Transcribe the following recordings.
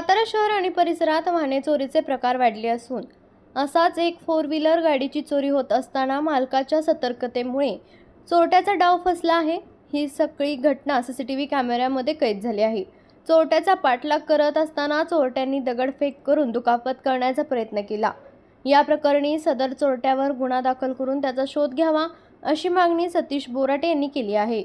सातारा शहर आणि परिसरात वाहने चोरीचे प्रकार वाढले असून असाच एक फोर व्हीलर गाडीची चोरी होत असताना मालकाच्या सतर्कतेमुळे चोरट्याचा डाव फसला आहे. ही सगळी घटना सी सी टी व्ही कॅमेऱ्यामध्ये कैद झाली आहे. चोरट्याचा पाठलाग करत असताना चोरट्यांनी दगडफेक करून दुखापत करण्याचा प्रयत्न केला. या प्रकरणी सदर चोरट्यावर गुन्हा दाखल करून त्याचा शोध घ्यावा अशी मागणी सतीश बोराटे यांनी केली आहे.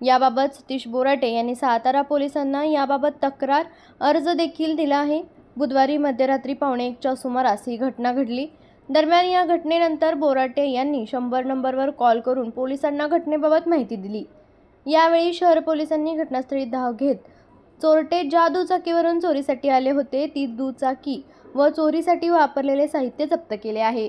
याबाबत सतीश बोराटे यांनी सातारा पोलिसांना याबाबत तक्रार अर्ज देखील दिला आहे. बुधवारी मध्यरात्री पावणे एकच्या सुमारास ही घटना घडली. दरम्यान या घटनेनंतर बोराटे यांनी शंभर नंबरवर कॉल करून पोलिसांना घटनेबाबत माहिती दिली. यावेळी शहर पोलिसांनी घटनास्थळी धाव घेत चोरटे ज्या दुचाकीवरून चोरीसाठी आले होते ती दुचाकी व चोरीसाठी वापरलेले साहित्य जप्त केले आहे.